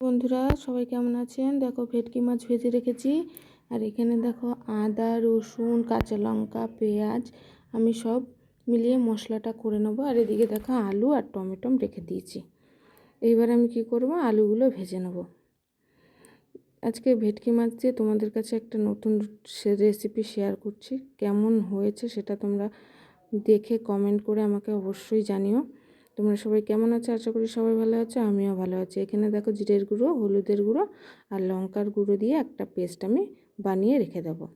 বন্ধুরা, সবাই কেমন আছেন? দেখো ভেটকি মাছ ভেজে রেখেছি। আর এখানে দেখো আদা, রসুন, কাঁচা লঙ্কা, পেঁয়াজ, আমি সব মিলিয়ে মশলাটা করে নেব। আর এদিকে দেখো আলু আর টমেটো রেখে দিয়েছি। এইবার আমি কি করব? আলুগুলো ভেজে নেব। আজকে ভেটকি মাছ দিয়ে তোমাদের কাছে একটা নতুন রেসিপি শেয়ার করছি। কেমন হয়েছে সেটা তোমরা দেখে কমেন্ট করে আমাকে অবশ্যই জানিও। তোমরা সবাই কেমন আছো? আশা করি সবাই ভালো আছো, আমিও ভালো আছি। এখানে দেখো জিরের গুঁড়ো, হলুদের গুঁড়ো আর লঙ্কার গুঁড়ো দিয়ে একটা পেস্ট আমি বানিয়ে রেখে দেবো।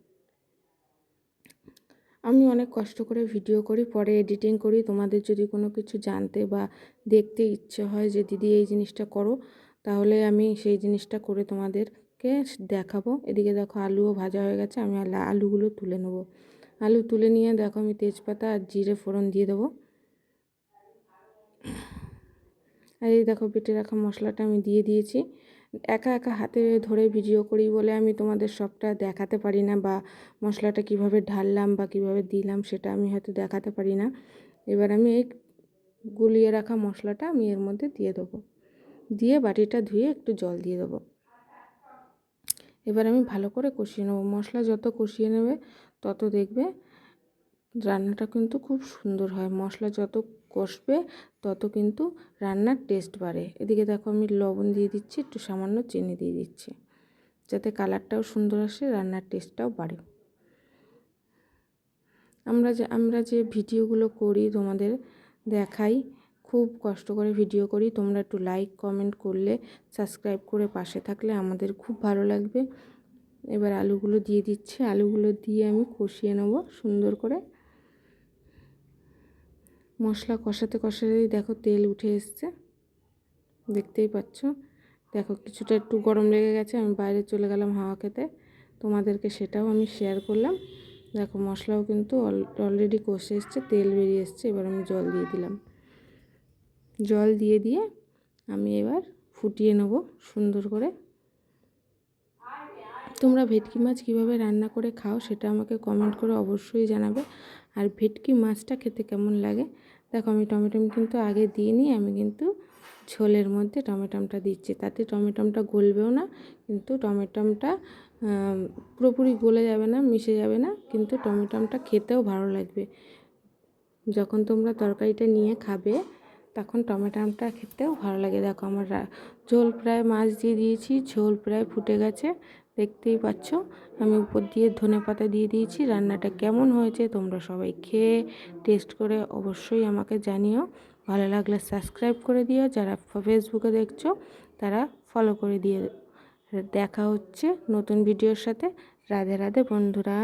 আমি অনেক কষ্ট করে ভিডিও করি, পরে এডিটিং করি। তোমাদের যদি কোনো কিছু জানতে বা দেখতে ইচ্ছে হয় যে, দিদি, এই জিনিসটা করো, তাহলে আমি সেই জিনিসটা করে তোমাদেরকে দেখাবো। এদিকে দেখো আলুও ভাজা হয়ে গেছে, আমি আলুগুলো তুলে নেব। আলু তুলে নিয়ে দেখো আমি তেজপাতা আর জিরে ফোড়ন দিয়ে দেবো। আর এই দেখো বেটে রাখা মশলাটা আমি দিয়ে দিয়েছি। একা একা হাতে ধরে ভিডিও করি বলে আমি তোমাদের সবটা দেখাতে পারি না বা মশলাটা কীভাবে ঢাললাম বা কীভাবে দিলাম সেটা আমি হয়তো দেখাতে পারি না। এবার আমি এই গুলিয়ে রাখা মশলাটা আমি এর মধ্যে দিয়ে দেবো। দিয়ে বাটিটা ধুয়ে একটু জল দিয়ে দেবো। এবার আমি ভালো করে কষিয়ে নেব। মশলা যত কষিয়ে নেবে তত দেখবে রান্নাটা কিন্তু খুব সুন্দর হয়। মশলা যত কষবে, তত কিন্তু রান্নার টেস্ট বাড়ে। এদিকে দেখো আমি লবণ দিয়ে দিচ্ছি, একটু সামান্য চিনি দিয়ে দিচ্ছি। যাতে কালারটাও সুন্দর আসে, রান্নার টেস্টটাও বাড়ে। আমরা যে আমরা যে ভিডিওগুলো করি, তোমাদের দেখাই, খুব কষ্ট করে ভিডিও করি। তোমরা একটু লাইক কমেন্ট করলে সাবস্ক্রাইব করে পাশে থাকলে আমাদের খুব ভালো লাগবে। এবার আলুগুলো দিয়ে দিচ্ছে। আলুগুলো দিয়ে আমি কষিয়ে নেব সুন্দর করে। মশলা কষাতে কষাতেই দেখো তেল উঠে এসছে। দেখতেই পাচ্ছ। দেখো কিছুটা একটু গরম লেগে গেছে, আমি বাইরে চলে গেলাম হাওয়া খেতে। তোমাদেরকে সেটাও আমি শেয়ার করলাম। দেখো মশলাও কিন্তু অলরেডি কষে এসছে, তেল বেরিয়ে এসছে, এবার আমি জল দিয়ে দিলাম। জল দিয়ে দিয়ে আমি এবার ফুটিয়ে নেব সুন্দর করে। তোমরা ভেটকি মাছ কীভাবে রান্না করে খাও সেটা আমাকে কমেন্ট করে অবশ্যই জানাবে। আর ভেটকি মাছটা খেতে কেমন লাগে দেখো আমি টমেটম কিন্তু আগে দিইনি, আমি কিন্তু ঝোলের মধ্যে টমেটমটা দিচ্ছি। তাতে টমেটমটা গলবেও না, কিন্তু টমেটমটা পুরোপুরি গলে যাবে না, মিশে যাবে না, কিন্তু টমেটমটা খেতেও ভালো লাগবে। যখন তোমরা তরকারিটা নিয়ে খাবে, তখন টমেটোটা খেতেও ভালো লাগে। দেখো আমার ঝোল প্রায় মাছ দিয়ে দিয়েছি, ঝোল প্রায় ফুটে গেছে। দেখতেই পাচ্ছ, আমি উপর দিয়ে ধনে পাতা দিয়ে দিয়েছি। রান্নাটা কেমন হয়েছে তোমরা সবাই খেয়ে টেস্ট করে অবশ্যই আমাকে জানিও। ভালো লাগলে সাবস্ক্রাইব করে দিও, যারা ফেসবুকে দেখছ তারা ফলো করে দিয়ে দেখা হচ্ছে নতুন ভিডিওর সাথে। রাধে রাধে বন্ধুরা।